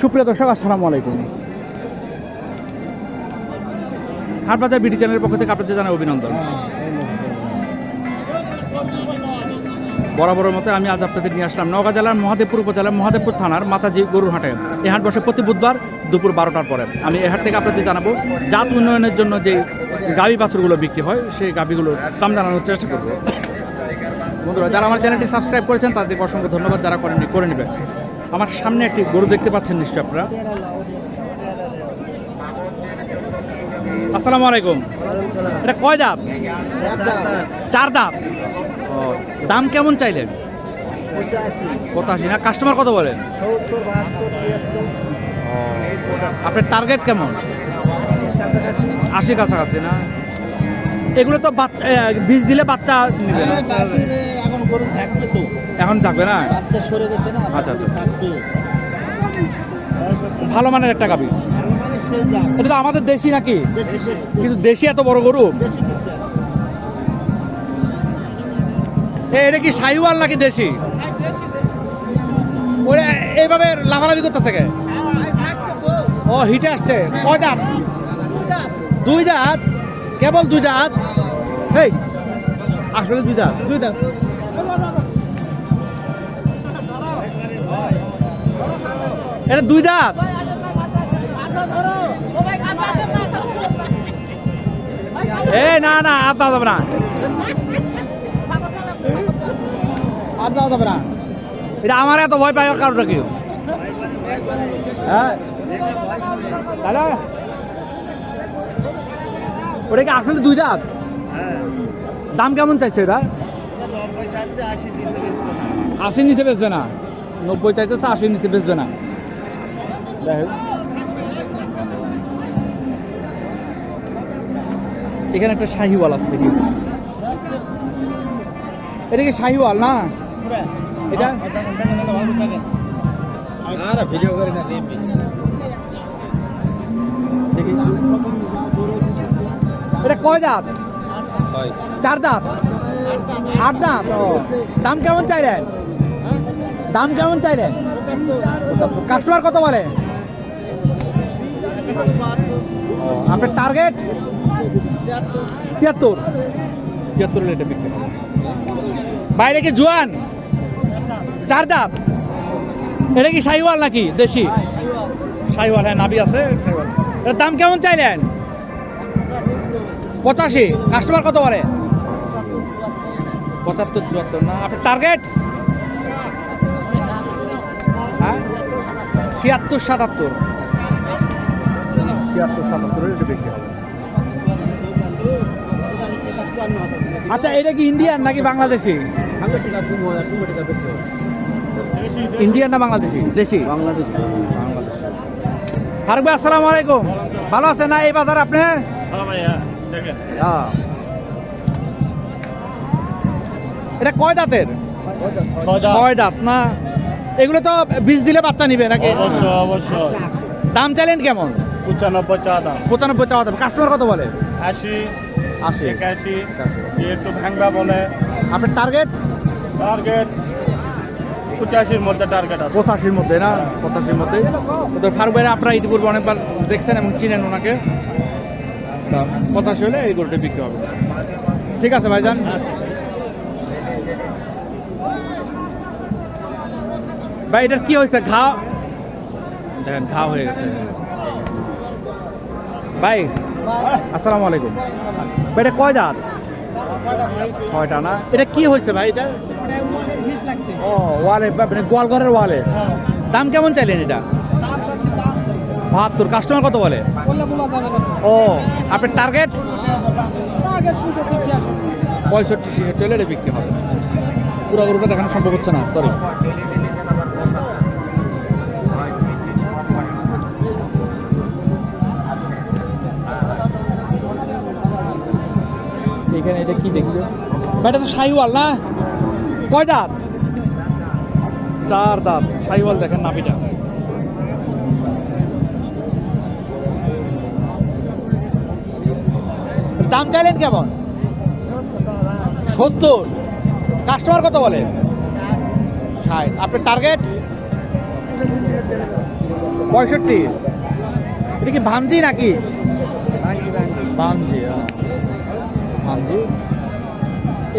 সুপ্রিয় দর্শক, আসসালামু আলাইকুম। হাটবাজার বিডি চ্যানেলের পক্ষ থেকে আপনাদের জানাই অভিনন্দন। বরাবরের মতো আমি আজ আপনাদের নিয়ে আসলাম নওগাঁ জেলার মহাদেবপুর উপজেলার মহাদেবপুর থানার মাতাজি গরুর হাটে। এই হাট বসে প্রতি বুধবার দুপুর বারোটার পরে। আমি এই হাট থেকে আপনাদের জানাব জাত উন্নয়নের জন্য যে গাভী বাছুরগুলো বিক্রি হয়, সেই গাভীগুলোর দাম জানানোর চেষ্টা করব। বন্ধুরা, যারা আমার চ্যানেলটি সাবস্ক্রাইব করেছেন, তাদেরকে অসংখ্য ধন্যবাদ। যারা করেননি, করে নেবেন। আমার সামনে একটি গরু দেখতে পাচ্ছেন নিশ্চয়ই আপনারা। আসসালামু আলাইকুম। এটা কয় দাম চার দাম দাম কেমন চাইলেন? পঁচাশি। না কাস্টমার কত বলেন? আপনার টার্গেট কেমন? আশি কাছাকাছি। না? এগুলো তো বাচ্চা বীজ দিলে বাচ্চা নেবে এখন গরু থাকবে তো। এখন থাকবে না? বাচ্চা সরে গেছে না আচ্ছা, আচ্ছা। থাকবে। ভালো মানের একটা গাবি। এটা তো আমাদের দেশি নাকি? দেশি দেশি কিন্তু দেশি এত বড় গরু? এটা কি সাইওয়াল নাকি দেশি? ওরে এইভাবে লাভালাভি করতেছে কে? ও হিটে আসছে। কয় দাঁত? দুই দাঁত? কেবল দুই দাঁত? এই আসলে দুই দাঁত। দুই দাঁত। এটা দুই দাঁত? এ, না না, আর দেওয়া যাবে না। না। এটা আমার এত ভয় পাই কারোটা কি? হ্যাঁ? ওটা কি আসলে দুই দাঁত? দাম কেমন চাইছে যাচ্ছে আশি নিচে বেচবে না। নব্বই চাইতেছে আশির নিচে বেচবে না। যাই হোক। এখানে একটা শাহিওয়াল আছে দেখি। এটা কি শাহিওয়াল না? এটা? ভিডিও করে না এটা কয় দাঁত? চার দাঁত? আট দাঁত? দাম কেমন চাই চাইলেন? দাম কেমন চাইলেন? কাস্টমার কত বলে? আপনার টার্গেট তিয়াত্তর। তিয়াত্তর রেটে বিক্রি বাইরে কি জোয়ান? চার দাঁত এটা কি শাহিওয়াল নাকি দেশি? শাহিওয়াল হ্যাঁ নাবি আছে এটার দাম কেমন চাইলেন? পঁচাশি। কাস্টমার কত বলে? পঁচাত্তর, চুয়াত্তর। না, আপনার টার্গেট ছিয়াত্তর সাতাত্তর। ছিয়াত্তর সাতাত্তর এটা বিক্রি হবে। আচ্ছা এটা কি ইন্ডিয়ান নাকি বাংলাদেশি? ইন্ডিয়ান না বাংলাদেশি? দেশি? বাংলাদেশ। বাংলাদেশি ফারুক ভাই আসসালামু আলাইকুম। ভালো আছেন না এই বাজার আপনি? হ্যাঁ এটা কয় দাঁতের? ছয় দাঁত না? এগুলো তো বীজ দিলে বাচ্চা নিবে নাকি? অবশ্যই অবশ্যই। দাম চাইলেন কেমন? পঁচানব্বই চা দাম। পঁচানব্বই চাওয়া দাম। কাস্টমার কত বলে? আশি আশি। একাশি একটু ভাঙ্গা বলে। আপনার টার্গেট টার্গেট পঁচাশির মধ্যে টার্গেট আছে। পঁচাশির মধ্যে না? পঁচাশির মধ্যে। তো ফারুক ভাইরা আপনারা ইতিপূর্বে অনেকবার দেখছেন এবং চিনেন ওনাকে। পঁচাশি হলে এই গরুটি বিক্রি হবে। ঠিক আছে ভাইজান। ভাই, এটার কি হয়েছে? ঘা দেখেন ঘা হয়ে গেছে। ভাই, আসসালামু আলাইকুম। এটা কয় দাঁত? ছয়টা না? এটা কি হয়েছে ভাই, এটা? ও, ওয়ালে মানে গোয়ালঘরের ওয়ালে? দাম কেমন চাইলেন এটা? কাস্টমার কত বলে? ও, আপনার টার্গেট? পঁয়ষট্টি ছেষট্টি বিক্রি হবে। পুরো গরুটা দেখানো সম্ভব হচ্ছে না সরি এটা কি দেখি এটা তো শাহিওয়াল না? কয় দাঁত? চার দাঁত। শাহিওয়াল দেখেন নাপিটা দাম চাইলেন কেমন? সত্তর। কাস্টমার কত বলে? ষাট। আপনার টার্গেট? পঁয়ষট্টি। এটা কি ভাঞ্জি নাকি? ভাঙ্গি ভাঞ্জি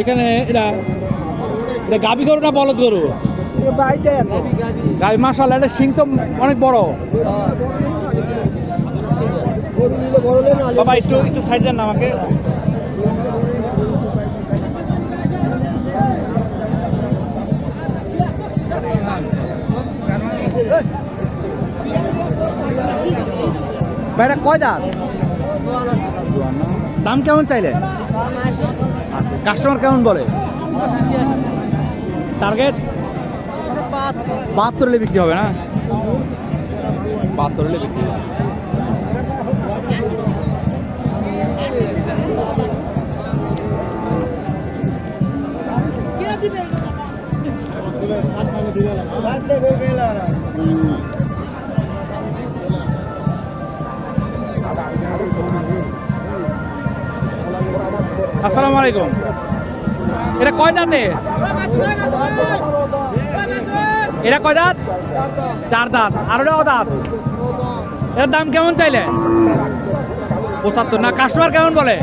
এখানে এটা এটা গাবি গরু না বলদ গরু? গাবি মাসাল এটা সিং তো অনেক বড়। বাবা একটু একটু সাইড দেন না আমাকে। ভাইটা কয় দাঁত? দাম কেমন চাইলে? কাস্টমার কেমন বলে? টার্গেট বাহাত্তর হলে বিক্রি হবে না? বাহাত্তর হলে বিক্রি হবে। আসসালামু আলাইকুম। এটা কয় দাঁতে? এটা কয় দাঁত? চার দাঁত। আর ওটাও দাঁত এর দাম কেমন চাইলে? পঁচাত্তর। না কাস্টমার কেমন বলে?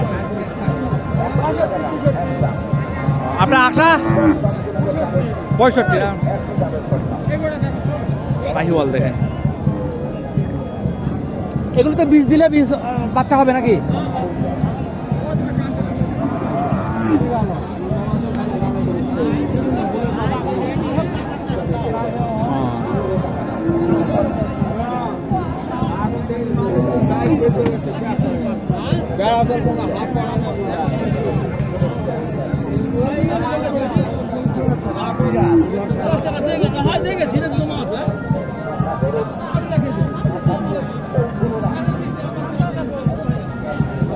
আপনার আশা? পঁয়ষট্টি শাহিওয়াল দেখেন। এগুলোতে বীজ দিলে বীজ বাচ্চা হবে নাকি?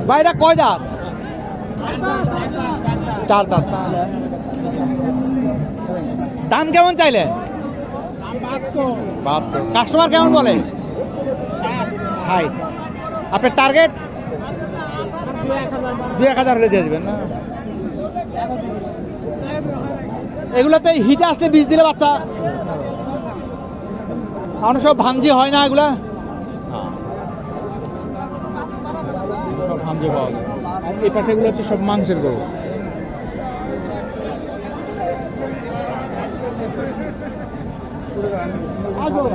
ভাই এটা কয় দাঁত? চার দাঁত। দাম কেমন চাইলে? কাস্টমার কেমন বলে? আপনার টার্গেট দু এক হাজার হলে দিয়ে দেবেন না? এগুলোতে হিটে আসলে বীজ দিলে বাচ্চা অনেক সব ভাঞ্জি হয় না এগুলা? সব ভাঞ্জি পাওয়া যায়। এই পাশে এগুলো হচ্ছে সব মাংসের গরু।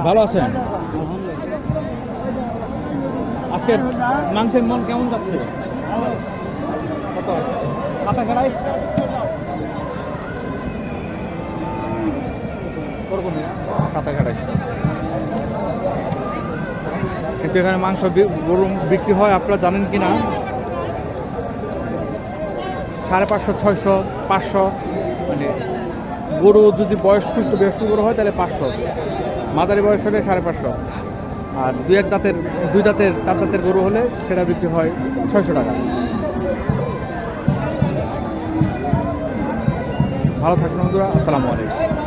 ভালো আছেন? আজকে মাংসের মন কেমন যাচ্ছে? কত সাতাশ আড়াইশ ওরকম সাতাশ আড়াইশ কিন্তু এখানে মাংস গরু বিক্রি হয়, আপনারা জানেন কি না সাড়ে পাঁচশো, ছয়শো, পাঁচশো মানে গরু যদি বয়স্ক একটু বয়স্ক গরু হয়, তাহলে পাঁচশো। মাদারি বয়স হলে সাড়ে পাঁচশো। আর দুই এক দাঁতের, দুই দাঁতের, চার দাঁতের গরু হলে সেটা বিক্রি হয় ছয়শো টাকা। ভালো থাকুন বন্ধুরা, আসসালামু আলাইকুম।